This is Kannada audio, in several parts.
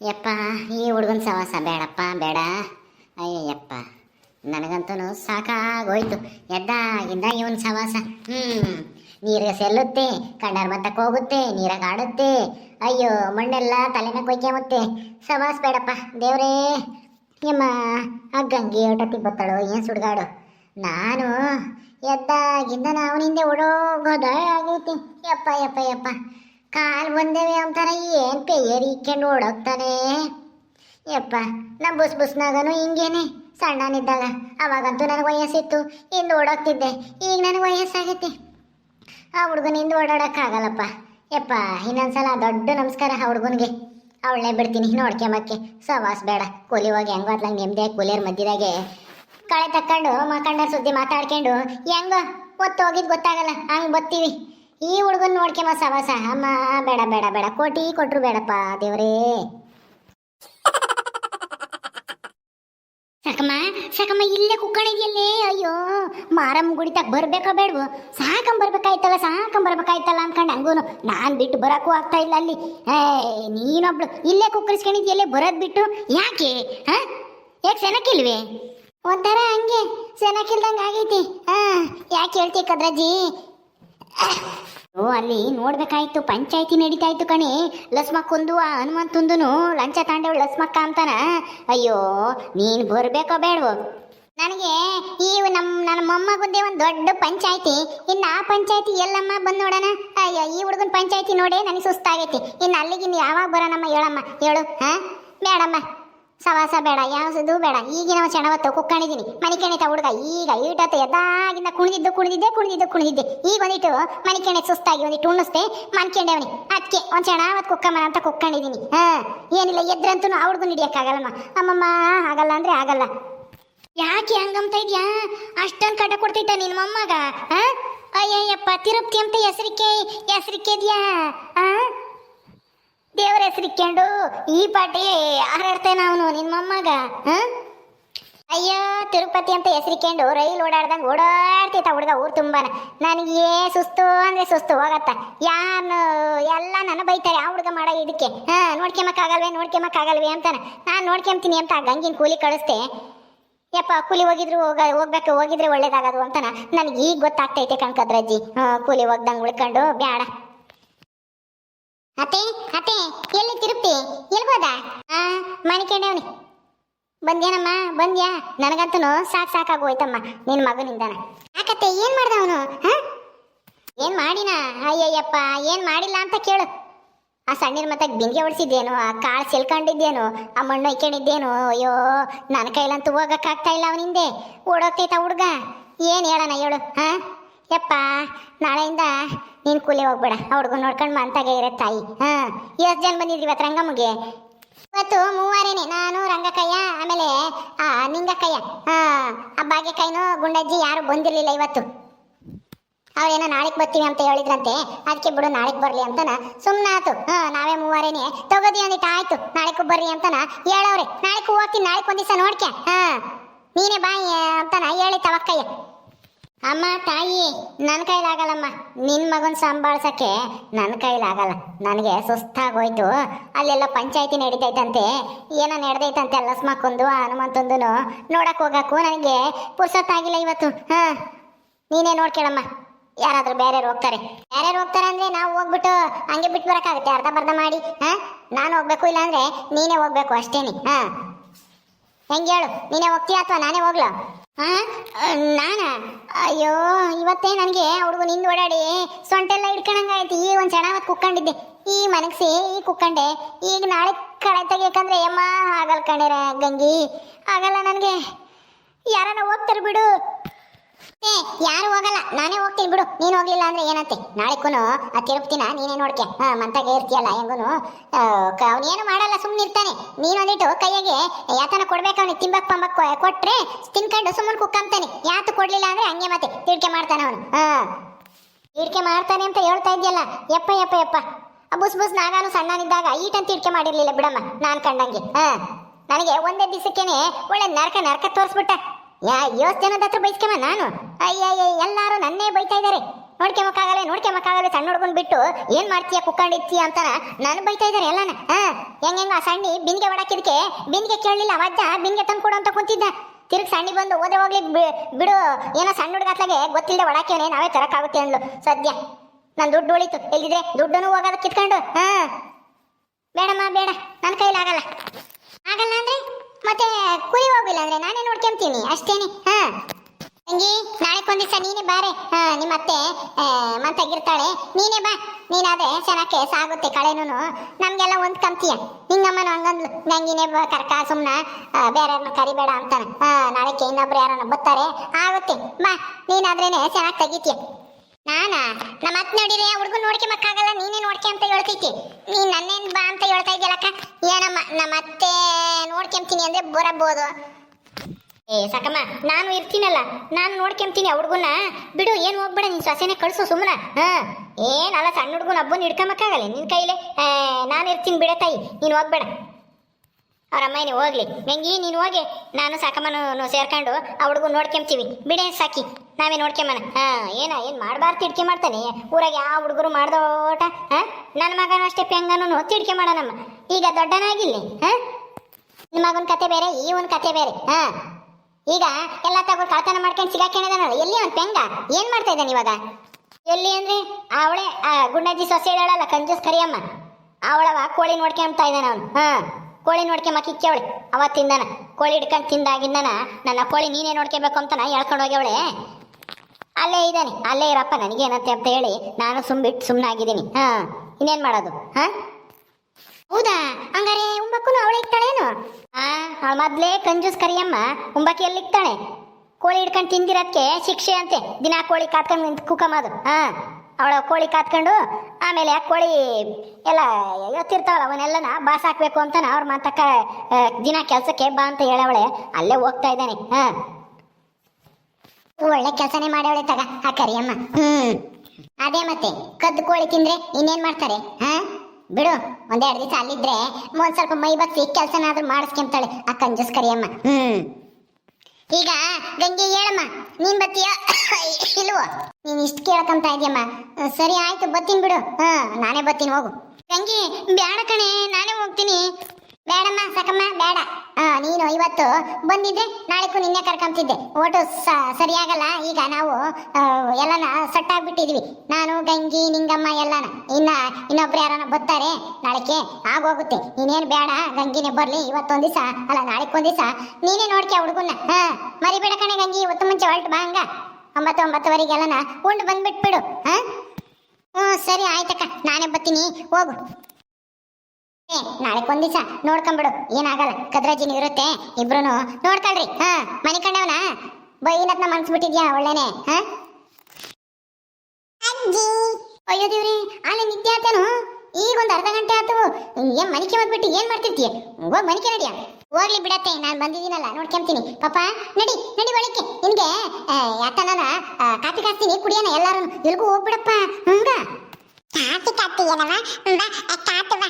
ಯಪ್ಪ, ಈ ಹುಡುಗನ ಸವಾಸ ಬೇಡಪ್ಪ, ಬೇಡ. ಅಯ್ಯಪ್ಪ ನನಗಂತೂ ಸಾಕಾಗೋಯ್ತು. ಎದ್ದಾಗಿಂದ ಇವನ್ ಸವಾಸ. ಹ್ಞೂ ನೀರಿಗೆ ಸೆಲ್ಲುತ್ತೆ, ಕಣ್ಣಾರ್ ಮತ್ತಕ್ಕೆ ಹೋಗುತ್ತೆ, ನೀರಾಗ ಆಡುತ್ತೆ. ಅಯ್ಯೋ, ಮಣ್ಣೆಲ್ಲ ತಲೆನ ಕೊಯ್ಕೊಂಬತ್ತೆ ಸವಾಸ ಬೇಡಪ್ಪ, ದೇವ್ರೇ. ಯಮ್ಮ ಆ ಗಂಗೆ ಬತ್ತಾಳು, ಏನ್ ಸುಡ್ಗಾಡು. ನಾನು ಎದ್ದಾಗಿಂದ ನಾವು ಹಿಂದೆ ಓಡೋಗೋದ ಆಗೈತಿ ಯಪ್ಪ ಯಪ್ಪ ಯಪ್ಪ. ಕಾಲು ಬಂದೇವೆ ಅಂತಾರೆ ಏನು ಪೇಯರ್ ಇಕ್ಕೊಂಡು ಓಡೋಗ್ತಾನೆ ಯಪ್ಪ ನಮ್ಮ ಬುಸ್ ಬುಸ್ನಾಗನು ಹಿಂಗೇನೆ. ಸಣ್ಣನಿದ್ದಾಗ ಅವಾಗಂತೂ ನನಗೆ ವಯಸ್ಸಿತ್ತು ಹಿಂದೆ ಓಡೋಗ್ತಿದ್ದೆ ಈಗ ನನಗೆ ವಯಸ್ಸಾಗೈತಿ. ಆ ಹುಡುಗನಿಂದ ಓಡಾಡೋಕ್ಕಾಗಲ್ಲಪ್ಪ. ಯಪ್ಪ, ಇನ್ನೊಂದ್ಸಲ ದೊಡ್ಡ ನಮಸ್ಕಾರ ಆ ಹುಡುಗನಿಗೆ. ಅವಳನ್ನೇ ಬಿಡ್ತೀನಿ ನೋಡ್ಕೊಂಬಕ್ಕೆ ಸವಾಸ್ ಬೇಡ, ಕೂಲಿ ಹೋಗಿ ಹೆಂಗ್ ಅತ್ಲಂಗೆ ನೆಮ್ಮದಿ ಕೂಲಿಯರ್ ಮಧ್ಯದಾಗೆ. ಕಳೆ ತಕ್ಕೊಂಡು ಮಕ್ಕಂಡ ಸುದ್ದಿ ಮಾತಾಡ್ಕೊಂಡು, ಹೆಂಗೋ ಒತ್ತು ಹೋಗಿದ್ ಗೊತ್ತಾಗಲ್ಲ, ಹಂಗೆ ಬತ್ತೀವಿ. ಈ ಹುಡುಗನ್ ಮಾ ಸವಾಸ. ಅಮ್ಮ, ಬೇಡ ಬೇಡ ಬೇಡ. ಕೋಟಿ ಕೊಟ್ರು ಬೇಡಪ್ಪ, ದೇವ್ರೇ. ಸಾಕಮ್ಮ ಸಾಕಮ್ಮ, ಇಲ್ಲೇ ಕುಕ್ಕಣಿದೆಯಲ್ಲೇ ಅಯ್ಯೋ, ಮಾರಮ್ಮ ಗುಡಿ ತಗ ಬರ್ಬೇಕಾ ಬೇಡವು? ಸಾಕಂಬ ಬರ್ಬೇಕಾಯ್ತಲ್ಲ ಸಾಕಂಬ ಬರ್ಬೇಕಾಯ್ತಲ್ಲ ಅನ್ಕೊಂಡು ಹಂಗೂನು ನಾನು ಬಿಟ್ಟು ಬರೋಕ್ಕೂ ಆಗ್ತಾ ಇಲ್ಲ ಅಲ್ಲಿ. ಏ, ನೀನೊಬ್ಳು ಇಲ್ಲೇ ಕುಕ್ಕರಿಸ್ಕೊಂಡಿದ್ಯಲ್ಲೇ ಬರೋದು ಬಿಟ್ಟು? ಯಾಕೆ? ಹಾ? ಯಾಕೆ ಸೆನಕಿಲ್ವೇ ಒಂಥರ ಹಂಗೆ ಸೆನಕಿಲ್ದಂಗೆ ಆಗೈತಿ. ಹಾ, ಯಾಕೆ ಹೇಳ್ತಿ ಕದ್ರಜ್ಜಿ? ಓ, ಅಲ್ಲಿ ನೋಡ್ಬೇಕಾಯ್ತು, ಪಂಚಾಯತಿ ನಡೀತಾ ಇತ್ತು ಕಣಿ. ಲಸ್ಮಕ್ಕೊಂದು, ಆ ಹನುಮಂತಂದುನು ಲಂಚ ತಾಂಡವಳು ಲಸ್ಮಕ್ಕ ಅಂತಾನ. ಅಯ್ಯೋ, ನೀನ್ ಬರ್ಬೇಕೋ ಬೇಡವೋ. ನನಗೆ ಈ ನಮ್ಮ ನನ್ನ ಮೊಮ್ಮಗುಂದೆ ಒಂದು ದೊಡ್ಡ ಪಂಚಾಯತಿ. ಇನ್ನು ಆ ಪಂಚಾಯತಿ ಎಲ್ಲಮ್ಮ ಬಂದು ನೋಡೋಣ. ಅಯ್ಯೋ, ಈ ಹುಡುಗನ ಪಂಚಾಯತಿ ನೋಡೇ ನನಗೆ ಸುಸ್ತಾಗೈತಿ. ಇನ್ನು ಅಲ್ಲಿಗಿನ್ನು ಯಾವಾಗ ಬರೋಣಮ್ಮ ಹೇಳಮ್ಮ? ಹೇಳು, ಹಾ? ಬೇಡಮ್ಮ. ಸವಾಸ ಬೇಡ, ಯಾವ್ದು ಬೇಡ. ಈಗಿನ ಕ್ಷಣವತ್ತು ಕುಕ್ಕಣಿದ್ದೀನಿ ಮನಿಕೆಣಿತ ಹುಡುಗ. ಈಗ ಈಟತ್ತು ಎದ್ದಾಗಿಂದ ಕುಣಿದಿದ್ದು ಕುಣಿದಿದ್ದೆ ಕುಣಿದಿದ್ದು ಕುಣಿದಿದ್ದೆ. ಈಗ ಒಂದಿಟ್ಟು ಮನಿಕೆಣೆ ಸುಸ್ತಾಗಿ ಒಂದಿಟ್ಟು ಉಣಿಸ್ದೆ ಮನ್ಕೊಂಡವನಿ ಅದಕ್ಕೆ ಒಂದು ಕ್ಷಣ ಕುಕ್ಕಮ್ಮ ಅಂತ ಕುಕ್ಕಣಿದೀನಿ. ಹಾಂ, ಏನಿಲ್ಲ ಎದ್ರಂತೂ ಆ ಹುಡುಗನ ಹಿಡಿಯಕ್ಕಾಗಲ್ಲಮ್ಮ. ಅಮ್ಮಮ್ಮ, ಆಗಲ್ಲ ಅಂದರೆ ಆಗಲ್ಲ. ಯಾಕೆ ಹಂಗಂತ ಇದೆಯಾ? ಅಷ್ಟೊಂದು ಕಟ ಕೊಡ್ತೈತ ನಿನ್ನ ಮೊಮ್ಮಗ, ಆ? ಅಯ್ಯಯ್ಯಪ್ಪ, ತಿರುಪ್ತಿ ಅಂತ ಹೆಸರಿಕೆ ಹೆಸರಿಕೆ ಇದೆಯಾ? ಆ? ದೇವರ ಹೆಸರಿಕ್ಕೊಂಡು ಈ ಪಾಟಿ ಹಾರಾಡ್ತೇನೆ ಅವನು ನಿನ್ನ ಮೊಮ್ಮಗ? ಅಯ್ಯೋ, ತಿರುಪತಿ ಅಂತ ಹೆಸರಿಕೊಂಡು ರೈಲ್ ಓಡಾಡ್ದಂಗೆ ಓಡಾಡ್ತೈತ ಹುಡುಗ ಊರು ತುಂಬಾನ. ನನಗೆ ಸುಸ್ತು ಅಂದ್ರೆ ಸುಸ್ತು ಹೋಗತ್ತ. ಯಾರು ಎಲ್ಲ ನನ್ನ ಬೈತಾರೆ ಆ ಹುಡುಗ ಮಾಡೋ ಇದಕ್ಕೆ. ಹಾ, ನೋಡ್ಕೊಂಬಕ್ಕಾಗಲ್ವೇ ನೋಡ್ಕೊಂಬಕ್ಕಾಗಲ್ವೇ ಅಂತಾನೆ. ನಾನು ನೋಡ್ಕೊಂತೀನಿ ಅಂತ ಗಂಗಿನ ಕೂಲಿ ಕಳಿಸ್ತೆ ಯಪ್ಪ, ಕೂಲಿ ಹೋಗಿದ್ರು, ಹೋಗ, ಹೋಗ್ಬೇಕು, ಹೋಗಿದ್ರೆ ಒಳ್ಳೇದಾಗದು ಅಂತಾನ. ನನಗೆ ಈಗ ಗೊತ್ತಾಗ್ತೈತೆ ಕಣ್ಕದ್ರಜ್ಜಿ ಹಾ, ಕೂಲಿ ಹೋಗ್ದಂಗೆ ಉಳ್ಕೊಂಡು, ಬ್ಯಾಡ. ಅತ್ತೆ ಅತ್ತೆ ಎಲ್ಲಿ ತಿರುಪ್ತಿ? ಎಲ್ಬೋದಾ ಆ ಮನೆ ಕೆಂಡವನಿ ಬಂದ್ಯಾನಮ್ಮ, ಬಂದ್ಯಾ? ನನಗಂತೂ ಸಾಕು ಸಾಕಾಗೋಯ್ತಮ್ಮ ನಿನ್ನ ಮಗನಿಂದನ. ಯಾಕತ್ತೆ, ಏನು ಮಾಡ್ದ ಅವನು ಏನು ಮಾಡಿನ? ಅಯ್ಯಯ್ಯಪ್ಪ, ಏನು ಮಾಡಿಲ್ಲ ಅಂತ ಕೇಳು. ಆ ಸಣ್ಣಿನ ಮತ್ತೆ ಬಿಂದಿಗೆ ಹೊಡ್ಸಿದ್ದೇನು, ಆ ಕಾಳು ಸಿಲ್ಕೊಂಡಿದ್ದೇನು, ಆ ಮಣ್ಣು ಇಕ್ಕೊಂಡಿದ್ದೇನು ಅಯ್ಯೋ ನನ್ನ ಕೈಲಂತೂ ಹೋಗಕ್ಕಾಗ್ತಾ ಇಲ್ಲ ಅವನಿಂದೆ. ಓಡೋಗ್ತೈತ ಹುಡ್ಗ. ಏನು ಹೇಳಣ ಹೇಳು, ಹಾ? ಯಪ್ಪ, ನಾಳೆಯಿಂದ ನೀನ್ ಕೂಲಿ ಹೋಗ್ಬೇಡ. ಹುಡ್ಗನ್ ನೋಡ್ಕೊಂಡು ಮಂತಾಗೆ ಇರೋ ತಾಯಿ. ಹಾ, ಎಷ್ಟು ಜನ ಬಂದಿದ್ರಿ ಇವತ್ತು ರಂಗಮ್ಮಗೆ? ಇವತ್ತು ಮೂವರೇನೆ, ನಾನು, ರಂಗಕಯ್ಯ, ಆಮೇಲೆ, ಆ ನಿಂಗಕ್ಕಯ್ಯ ಹಾಂ, ಆ ಭಾಗ್ಯಕ್ಕಯ್ಯನು ಗುಂಡಜ್ಜಿ ಯಾರು ಬಂದಿರಲಿಲ್ಲ ಇವತ್ತು. ಅವ್ರೇನೋ ನಾಳೆಗೆ ಬರ್ತೀವಿ ಅಂತ ಹೇಳಿದ್ರಂತೆ. ಅದಕ್ಕೆ ಬಿಡು, ನಾಳೆಗೆ ಬರಲಿ ಅಂತನ. ಸುಮ್ಮನೆ ಆತು. ಹಾ, ನಾವೇ ಮೂವರೇನೆ. ತಗೋದಿ ಅಂದಿಟ್ಟು ಆಯ್ತು. ನಾಳೆಗೂ ಬರ್ರಿ ಅಂತನ ಹೇಳವ್ರೆ. ನಾಳೆಗೂ ಹೋಗ್ತೀನಿ, ನಾಳೆಗೆ ಒಂದ್ ದಿವಸ ನೋಡ್ಕೆ. ಹಾ, ನೀನೇ ಬಾಯಿ ಅಂತನ ಹೇಳಿ ತವಕ್ಕಯ್ಯ. ಅಮ್ಮ, ತಾಯಿ ನನ್ನ ಕೈಲಾಗಲ್ಲಮ್ಮ ನಿನ್ನ ಮಗನ ಸಂಭಾಳ್ಸಕ್ಕೆ ನನ್ನ ಕೈಲಾಗಲ್ಲ ನನಗೆ ಸುಸ್ತಾಗೋಯ್ತು. ಅಲ್ಲೆಲ್ಲ ಪಂಚಾಯತಿ ನಡೀತೈತಂತೆ. ಏನೋ ನಡೆದೈತಂತೆ ಲಸ್ಮಕ್ಕೊಂದು ಹನುಮಂತಂದು ನೋಡಕ್ ಹೋಗಕ್ಕೂ ನನಗೆ ಪುರ್ಸೊತ್ತಾಗಿಲ್ಲ ಇವತ್ತು. ಹಾಂ, ನೀನೇ ನೋಡ್ಕೇಳಮ್ಮ ಯಾರಾದರೂ ಬೇರೆಯವ್ರು ಹೋಗ್ತಾರೆ. ಬೇರೆಯವ್ರು ಹೋಗ್ತಾರೆ ಅಂದ್ರೆ ನಾವು ಹೋಗ್ಬಿಟ್ಟು ಹಂಗೆ ಬಿಟ್ಟು ಬರಕ್ಕಾಗುತ್ತೆ. ಅರ್ಧ ಬರ್ಧ ಮಾಡಿ, ಹಾಂ? ನಾನು ಹೋಗ್ಬೇಕು ಇಲ್ಲ ಅಂದ್ರೆ ನೀನೇ ಹೋಗ್ಬೇಕು ಅಷ್ಟೇನಿ. ಹಾಂ. ಹೆಂಗೆ ಹೇಳು? ನೀನೇ ಹೋಗ್ತೀಯ ಅಥವಾ ನಾನೇ ಹೋಗ್ಲಾ? ನಾನ? ಅಯ್ಯೋ, ಇವತ್ತೇ ನನಗೆ ಹುಡುಗನ ನಿಂದು ಓಡಾಡಿ ಸೊಂಟೆಲ್ಲ ಹಿಡ್ಕೊಂಡಂಗಾಯ್ತು ಈ ಒಂದು ಚೆನ್ನಾಗಿ ಕುಕ್ಕೊಂಡಿದ್ದೆ. ಈ ಮನಗ್ಸಿ, ಈ ಕುಕ್ಕಂಡೆ, ಈಗ ನಾಳೆ ಕಳೆ ತೆಗಿಯಕಂದ್ರೆ ಯಮ್ಮ ಆಗಲ್ಲ ಕಣೆರ ಗಂಗಿ? ಆಗಲ್ಲ ನನಗೆ. ಯಾರನ್ನ ಹೋಗ್ತಾರೆ ಬಿಡು. ಏ, ಯಾರು ಹೋಗಲ್ಲ. ನಾನೇ ಹೋಗ್ತೀನಿ ಬಿಡು. ನೀನು ಹೋಗ್ಲಿಲ್ಲ ಅಂದ್ರೆ ಏನಂತೆ? ನಾಳೆಕ್ಕೂನು ಆ ತಿರುಪ್ತಿನ? ನೀನೇ ನೋಡ್ಕೆ. ಹಾ, ಮಂತಾಗೆ ಇರ್ತೀಯಲ್ಲ ಹೆಂಗೂನು? ಅವನೇನು ಮಾಡಲ್ಲ ಸುಮ್ಮನೆ ಇರ್ತಾನೆ. ನೀನು ಒಂದಿಟ್ಟು ಕೈಯಾಗೆ ಯಾತನ ಕೊಡ್ಬೇಕು ಅವನಿಗೆ, ತಿಂಬಕ್ ಪಂಬಕ್ ಕೊಟ್ರೆ ತಿನ್ಕೊಂಡು ಸುಮ್ಮನೆ ಕುಕ್ಕಂತಾನೆ. ಯಾತು ಕೊಡ್ಲಿಲ್ಲ ಅಂದ್ರೆ ಹಂಗೆ ಮತ್ತೆ ತಿಳ್ಕೆ ಮಾಡ್ತಾನೆ ಅವನು. ಹಾ. ತಿಳ್ಕೆ ಮಾಡ್ತಾನೆ ಅಂತ ಹೇಳ್ತಾ ಇದೆಯಲ್ಲ. ಯಪ್ಪ ಯಪ್ಪ ಯಪ್ಪ. ಬುಸ್ ಬುಸ್ ನಾಗಾನು ಸಣ್ಣನಿದ್ದಾಗ ಈಟಂತ ಇಡ್ಕೆ ಮಾಡಿರ್ಲಿಲ್ಲ ಬಿಡಮ್ಮ, ನಾನ್ ಕಂಡಂಗೆ. ಹಾ. ನನಗೆ ಒಂದೇ ದಿವಸಕ್ಕೇನೆ ಒಳ್ಳೆ ನರಕ ನರಕ ತೋರಿಸ್ಬಿಟ್ಟ. ಯಾ ಯೋಸ್ ಹತ್ರ ಬೈಸ್ಕೆಮ ನಾನು? ಅಯ್ಯಯ್ಯ ಎಲ್ಲರೂ ನನ್ನೇ ಬೈತಾ ಇದ್ದಾರೆ. ನೋಡ್ಕೊಂಬಕ್ಕಾಗಲ್ಲ ನೋಡ್ಕೊಂಬಕ್ಕಾಗಲ್ಲ ಸಣ್ಣ ಹುಡ್ಗನ್ ಬಿಟ್ಟು ಏನ್ ಮಾಡ್ತೀಯ ಕುಕ್ಕಂಡಿರ್ತೀಯ ಅಂತ ನಾನು ಬೈತಾ ಇದ್ದಾರೆ ಎಲ್ಲಾನ. ಹಾ, ಹೆಂಗ ಆ ಸಣ್ಣಿ ಬಿಂದಿಗೆ ಹೊಡಕಿದ್ಕೆ ಬಿಂದಿಗೆ ಕೇಳಲಿಲ್ಲ ಅವಜ್ಜ ಬಿಂದಿಗೆ ತಂದು ಕೊಡು ಅಂತ ಕುಂತಿದ್ದ. ತಿರುಗಿ ಸಣ್ಣಿ ಬಂದು ಓದ್ರೆ ಹೋಗ್ಲಿ ಬಿಡು, ಏನೋ ಸಣ್ಣ ಹುಡುಗತ್ಲಾಗೆ ಗೊತ್ತಿಲ್ಲದೆ ಒಡಾಕೇನೆ ನಾವೇ ತರಕಾಗುತ್ತೆ ಅಂದ್ಲು. ಸದ್ಯ. ನನ್ ದುಡ್ಡು ಉಳಿತು. ಎಲ್ಲಿದ್ರೆ ದುಡ್ಡನ್ನು ಹೋಗೋದಕ್ಕೆ ಕಿತ್ಕೊಂಡು. ಹಾ. ಬೇಡಮ್ಮ, ಬೇಡ. ನನ್ನ ಕೈಲಾಗಲ್ಲ. ಆಗಲ್ಲ ಅಂದ್ರೆ? ಮತ್ತೆ ಕುರಿ ಹೋಗಿಲ್ಲ ಅಂದ್ರೆ ನಾನೇ ನೋಡ್ಕೊಂತೀನಿ ಅಷ್ಟೇನೆ. ಹಾ. ತಂಗಿ ನಾಳೆ ಒಂದಿವ್ಸ ನೀನೇ ಬಾರೆ. ಹಾ ನಿಮ್ಮ ಅತ್ತೆ ಆ, ಮಂತಾಗಿರ್ತಾಳೆ. ನೀನೇ ಬಾ. ನೀನಾದ್ರೆ ಚೆನ್ನಾಗಿ ಸಾಗುತ್ತೆ ಕಳೆನೂ ನಮ್ಗೆಲ್ಲ ಒಂದ್ ಕಂತೀಯ. ನಿಂಗಮ್ಮನ ಹಂಗಂದ್ಲು ನಂಗಿನೇ ಕರ್ಕ ಸುಮ್ನ ಬೇರೆ ಕರಿಬೇಡ ಅಂತಾನೆ. ಹಾ ನಾಳೆಗೆ ಇನ್ನೊಬ್ರು ಯಾರನ್ನ ಬರ್ತಾರೆ ಆಗುತ್ತೆ. ಬಾ ನೀನಾದ್ರೇನೆ ಚೆನ್ನಾಗಿ ತೆಗಿತೀಯ. ನಾನಾ? ನಮ್ಮ ಅತ್ ನೋಡಿದ್ರೆ ಹುಡುಗ ನೋಡ್ಕೊಂಬಕ್ಕಾಗಲ್ಲ ನೀನೇ ನೋಡ್ಕೆ ಅಂತ ಹೇಳ್ತೈತಿ. ನೀ ನನ್ನೇನ್ ಬಾ ಅಂತ ಹೇಳ್ತಾ ಇದೆಯಲ್ಲಕ್ಕ ಏನಮ್ಮ ನಮ್ಮ ಅತ್ತೆ ನೋಡ್ಕೊಂತೀನಿ ಅಂದ್ರೆ ಬರಬಹುದು ಏ, ಸಾಕಮ್ಮ, ನಾನು ಇರ್ತೀನಲ್ಲ, ನಾನು ನೋಡ್ಕೊಂತೀನಿ ಹುಡುಗನ ಬಿಡು, ಏನು ಹೋಗ್ಬೇಡ, ನೀನು ಸೊಸೆನೆ ಕಳ್ಸು ಸುಮ್ಮನ ಹ. ಏನಲ್ಲ ಸಣ್ಣ ಹುಡುಗನ ಹಬ್ಬನ ಹಿಡ್ಕೊಂಬಕ್ಕಾಗಲ್ಲ ನಿನ್ ಕೈಲೇ ನಾನು ಇರ್ತೀನಿ ಬಿಡ ತಾಯಿ, ನೀನು ಹೋಗ್ಬೇಡ. ಅವ್ರ ಅಮ್ಮನೇ ಹೋಗ್ಲಿ. ಮೆಂಗಿ, ನೀನು ಹೋಗಿ, ನಾನು ಸಾಕಮ್ಮನೂ ಸೇರ್ಕೊಂಡು ಆ ಹುಡುಗ ನೋಡ್ಕೊಂತೀವಿ. ಬಿಡೇ ಸಾಕಿ. ನಾವೇ ನೋಡ್ಕೊಂಬನ. ಹಾ, ಏನ, ಏನ್ ಮಾಡಬಾರ್ದು ತಿಡ್ಕೆ ಮಾಡ್ತಾನೆ? ಊರಾಗ ಯಾವ ಹುಡುಗರು ಮಾಡ್ದೋಟ ಹಾ? ನನ್ನ ಮಗನೂ ಅಷ್ಟೇ ಪೆಂಗನೂ ತಿಡ್ಕೆ ಮಾಡೋಣಮ್ಮ ಈಗ ದೊಡ್ಡನಾಗಿಲ್ಲ, ಹಾ? ನಿಮ್ಮ ಮಗನ ಕತೆ ಬೇರೆ, ಈ ಒಂದು ಕತೆ ಬೇರೆ, ಹಾ? ಈಗ ಎಲ್ಲ ತಗೊಂಡು ಕಳ್ತನ ಮಾಡ್ಕೊಂಡು ಸಿಗಾಕೊಂಡಿದಾನಲ್ಲ ಎಲ್ಲಿ ಅವ್ನ್ ಪೆಂಗ? ಏನ್ ಮಾಡ್ತಾ ಇದ್ದಾನೆ ಇವಾಗ? ಎಲ್ಲಿ ಅಂದ್ರೆ, ಅವಳೆ, ಆ ಗುಂಡಜ್ಜಿ ಸೊಸೆ ಇದ್ದಾಳಲ್ಲ, ಕಂಜೂಸ್ ಕರಿಯಮ್ಮ. ಅವಳವ ಕೋಳಿ ನೋಡ್ಕೊಂಬ್ತಾ ಇದ್ದಾನ ಅವನು, ಹಾ? ಕೋಳಿ ನೋಡ್ಕೊಂಬ ಕಿಕ್ಕವಳೆ ಅವತ್ತಿಂದನ ಕೋಳಿ ಹಿಡ್ಕೊಂಡು ತಿಂದಾಗಿಂದನ ನನ್ನ ಕೋಳಿ ನೀನೇ ನೋಡ್ಕೊಬೇಕು ಅಂತನ ಹೇಳ್ಕೊಂಡು ಹೋಗ್ಯವಳೆ. ಅಲ್ಲೇ ಇದ್ದಾನೆ. ಅಲ್ಲೇ ಇರಪ್ಪ, ನನಗೇನಂತೆ ಅಂತ ಹೇಳಿ ನಾನು ಸುಮ್ಮಬಿಟ್ಟು ಸುಮ್ಮನೆ ಆಗಿದ್ದೀನಿ ಹಾಂ, ಇನ್ನೇನು ಮಾಡೋದು? ಹಾಂ? ಹೌದಾ? ಹಂಗಾರೆ ಉಂಬಕ್ಕೂ ಅವಳೆ ಇಕ್ತಾಳೇನು ಹಾಂ ಅವಳು ಮೊದಲೇ ಕಂಜೂಸ್ ಕರಿಯಮ್ಮ ಉಂಬಕ್ಕಿ ಎಲ್ಲಿ ಇಕ್ತಾಳೆ ಕೋಳಿ ಹಿಡ್ಕೊಂಡು ತಿಂದಿರೋದಕ್ಕೆ ಶಿಕ್ಷೆ ಅಂತೆ. ದಿನ ಕೋಳಿ ಕಾತ್ಕೊಂಡು ನಿಂತು ಕುಕಮದು ಹಾ. ಅವಳ ಕೋಳಿ ಕಾತ್ಕೊಂಡು, ಆಮೇಲೆ ಆ ಕೋಳಿ ಎಲ್ಲ ಎತ್ತಿರ್ತಾವಲ್ಲ, ಅವನ್ನೆಲ್ಲನ ಬಾಸ್ ಹಾಕಬೇಕು ಅಂತ ಅವ್ರ ಮಾತಕ್ಕ ದಿನ ಕೆಲ್ಸಕ್ಕೆ ಬಾ ಅಂತ ಹೇಳವಳೆ. ಅಲ್ಲೇ ಹೋಗ್ತಾ ಇದ್ದಾನೆ. ಹಾ. ಒಳ್ಳೆ ಕೆಲಸನೇ ಮಾಡವಳೆ ತಗ, ಆ ಕರಿಯಮ್ಮ. ಹ್ಮ್. ಅದೇ ಮತ್ತೆ, ಕದ್ದು ಕೋಳಿ ತಿಂದ್ರೆ ಇನ್ನೇನ್ ಮಾಡ್ತಾರೆ? ಹಾ? ಬಿಡು, ಒಂದೆರಡು ದಿವಸ ಅಲ್ಲಿದ್ರೆ ಒಂದ್ ಸ್ವಲ್ಪ ಮೈ ಬಗ್ಸಿ ಕೆಲಸನಾದ್ರೂ ಮಾಡಿಸ್ಕೊಂತಾಳೆ ಆ ಕಂಜಸ್ ಕರಿಯಮ್ಮ. ಹ್ಮ್. ಈಗ ಗಂಗೆ ಹೇಳಮ್ಮ, ನೀನ್ ಬತ್ತೀಯ ನೀನ್ ಇಷ್ಟ ಕೇಳಕಂತ ಇದೆಯಮ್ಮ ಸರಿ ಆಯ್ತು ಬತ್ತೀನಿ ಬಿಡು. ಹಾ ನಾನೇ ಬತ್ತೀನಿ ಹೋಗು. ಗಂಗಿ ಬೇಡ ಕಣೆ, ನಾನೇ ಹೋಗ್ತೀನಿ. ಬೇಡಮ್ಮ, ಸಕಮ್ಮ, ಬೇಡ. ನೀನು ಇವತ್ತು ಬಂದಿದ್ದೆ, ನಾಳೆಗೂ ನಿನ್ನೆ ಕರ್ಕೊಂತಿದ್ದೆ. ಓಟು ಸರಿಯಾಗಲ್ಲ, ಈಗ ನಾವು ಎಲ್ಲನ ಸಟ್ಟಾಗ್ಬಿಟ್ಟಿದ್ವಿ. ನಾನು, ಗಂಗಿ, ನಿಂಗಮ್ಮ ಎಲ್ಲನ. ಇನ್ನ, ಇನ್ನೊಬ್ರು ಯಾರನ್ನ ಬರ್ತಾರೆ, ನಾಳೆಗೆ ಆಗೋಗುತ್ತೆ. ನೀನೇನು ಬೇಡ, ಗಂಗಿನೇ ಬರಲಿ ಇವತ್ತೊಂದು ದಿವಸ ಅಲ್ಲ ನಾಳೆಗೊಂದ್ ದಿವಸ ನೀನೇ ನೋಡ್ಕೆ ಹುಡುಗನ್ನ. ಹಾ ಮರಿಬೇಡ ಕಣೆ ಗಂಗಿ, ಇವತ್ತು ಮುಂಚೆ ಹೊರಟು ಬಾ ಹಂಗ. ಒಂಬತ್ತು ಒಂಬತ್ತುವರೆಗೆಲ್ಲನ ಉಂಡು ಬಂದ್ಬಿಟ್ಬಿಡು, ಹಾ? ಹ್ಞೂ ಸರಿ ಆಯ್ತಕ್ಕ, ನಾನೇ ಬರ್ತೀನಿ, ಹೋಗು. ಏ ನಾಳೆ ಒಂದ್ ದಿವಸ ನೋಡ್ಕೊಂಬಿಡು, ಏನಾಗಲ್ಲ ಕದ್ರಜಿನ ಇರುತ್ತೆ ಇಬ್ರು ನೋಡ್ಕೊಳ್ರಿ, ಹಾ? ಮನೆ ಕಂಡವನ? ಬೈನತ್ನ ಮನ್ಸ್ಬಿಟ್ಟಿದ್ಯಾ ಒಳ್ಳೆನೆ, ಹಾ? ಅಯ್ಯೋ ದೇವ್ರಿ, ಅಲ್ಲಿ ನಿದ್ದೆ ಆತೇನು ಈಗ ಒಂದ್ ಅರ್ಧ ಗಂಟೆ ಆತು. ಏನ್ ಮನಿಕೆ ಬಂದ್ಬಿಟ್ಟು ಏನ್ ಮಾಡ್ತಿರ್ತೀಯ? ಹೋಗ್ ಮನಿಕೆ ನಡಿಯ. ಹೋಗ್ಲಿ ಬಿಡತ್ತೆ ನಾನು ಬಂದಿದ್ದೀನಲ್ಲ ನೋಡ್ಕೊಂತೀನಿ. ಪಾಪ ನಡಿ ನಡಿ ಒಳಕ್ಕೆ. ನಿನ್ಗೆ ಯಾಕಂದ್ರ ನಾನು ಕಾಫಿ ಕಾಸ್ತೀನಿ ಕುಡಿಯೋಣ ಎಲ್ಲಾರು ಎಲ್ಗೂ ಹೋಗ್ಬಿಡಪ್ಪ ಹಂಗ? ಕಾಫಿ ಕಾಫಿ ಏನವ ಕಾಫಿ ಬಾ.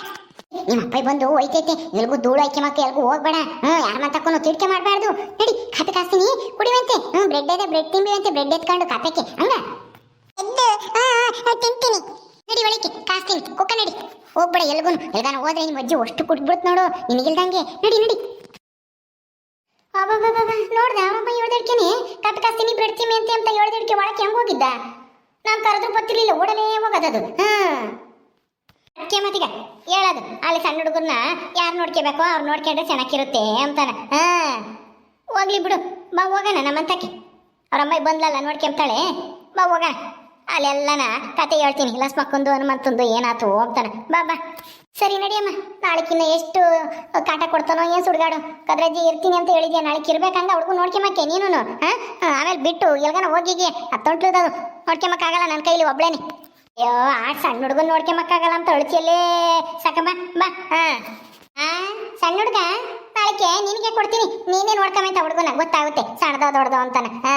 ನಿಮ್ಮ ಅಪ್ಪ ಬಂದು ಹೋಯ್ತೈತೆ. ಎಲ್ಗೂ ಧೂಳು ಐಕೆ ಮಕ್ಕ ಎಲ್ಗೂ ಹೋಗ್ಬೇಡ. ಹ್ಞೂ ಯಾರ ಮಾತಕ್ಕೂ ತಿಳ್ಕೆ ಮಾಡಬಾರ್ದು. ನಡಿ ಕಾಫಿ ಕಾಸ್ತೀನಿ ಕುಡಿವಂತೆ ಹ್ಞೂ ಬ್ರೆಡ್ ಇದೆ ಬ್ರೆಡ್ ತಿಂಬಿವಂತೆ ಬ್ರೆಡ್ ಎತ್ಕೊಂಡು ಕಾಪಕ್ಕೆ ಹಂಗ? ತಿಂತೀನಿ. ನಡಿ ಒಳಕ್ಕೆ ಕಾಸ್ತೀನಿ ಕುಕ್ಕ ನಡಿ. ಹೋಗ್ಬೇಡ ಎಲ್ಗೂ ಎಲ್ಗಾನ. ಹೋದ್ರೆ ನಿಮ್ಮ ಅಜ್ಜಿ ಅಷ್ಟು ಕುಟ್ಬಿಡ್ತು ನೋಡು. ನಿನಗಿಲ್ದಂಗೆ. ನಡಿ ನಡಿ. ನೋಡ್ದೆ ಅವನೊಬ್ಬ ಹೇಳ್ದಡ್ಕೆನೆ, ಕಟ್ ಕಾಸ್ತೀನಿ ಬಿಡ್ತೀನಿ ಅಂತ ಅಂತ ಹೇಳ್ದಡ್ಕೆ ಒಳಕ್ಕೆ ಹೆಂಗ್ ಹೋಗಿದ್ದ? ನಾನು ಕರೆದ್ರು ಗೊತ್ತಿರ್ಲಿಲ್ಲ, ಓಡಲೇ ಹೋಗೋದದು ಹ್ಮ್ ಅದಕ್ಕೆ ಮತ್ತೀಗ, ಹೇಳೋದು. ಅಲ್ಲಿ ಸಣ್ಣ ಹುಡುಗರ್ನ ಯಾರು ನೋಡ್ಕೋಬೇಕೋ? ಅವ್ರು ನೋಡ್ಕೊಂಡ್ರೆ ಚೆನ್ನಾಗಿರುತ್ತೆ ಅಂತಾನ. ಹಾಂ. ಹೋಗ್ಲಿ ಬಿಡು. ಬಾ, ಹೋಗೋಣ ನಮ್ಮಂತಕ್ಕೆ. ಅವ್ರ ಅಮ್ಮ ಬಂದ್ಲಲ್ಲ ನೋಡ್ಕೊಂತಾಳೆ ಬಾ, ಹೋಗೋಣ. ಅಲ್ಲೆಲ್ಲನ ಕತೆ ಹೇಳ್ತೀನಿ. ಲಸ್ಮಕ್ಕೊಂದು ಹನುಮಂತಂದು ಏನಾತು ಹೋಗ್ತಾನೆ. ಬಾ ಬಾ. ಸರಿ ನಡಿಯಮ್ಮ ನಾಳೆಕಿನ್ನ ಎಷ್ಟು ಕಾಟ ಕೊಡ್ತಾನೋ ಏನು ಸುಡ್ಗಾಡು. ಕದ್ರಜ್ಜಿ ಇರ್ತೀನಿ ಅಂತ ಹೇಳಿದ್ಯಾ? ನಾಳೆಕ್ ಇರ್ಬೇಕಂಗ? ಹುಡುಗು ನೋಡ್ಕೊಂಬಕ್ಕೆ ನೀನು ಹಾಂ ಆಮೇಲೆ ಬಿಟ್ಟು ಎಲ್ಗನ ಹೋಗಿಗೆ. ಹತ್ತೊಂಟ್ಲದದು ನೋಡ್ಕೊಂಬಕ್ಕಾಗಲ್ಲ ನನ್ನ ಕೈಲಿ ಒಬ್ಳೇನೆ. ಅಯ್ಯೋ, ಆ ಸಣ್ಣ ಹುಡುಗನ ನೋಡ್ಕೊಂಬಕ್ಕಾಗಲ್ಲ ಅಂತ ಅಳಚಿಯಲ್ಲೇ ಸಾಕಮ್ಮ, ಬಾ. ಹಾಂ ಆ, ಸಣ್ಣ ಹುಡುಗ? ನಾಳೆಗೆ ನಿನಗೆ ಕೊಡ್ತೀನಿ. ನೀನೇ ನೋಡ್ಕೊಂಬಂತ ಹುಡುಗನ. ಗೊತ್ತಾಗುತ್ತೆ. ಸಣ್ಣದ ದೊಡ್ಡದು ಅಂತಾನೆ. ಹಾ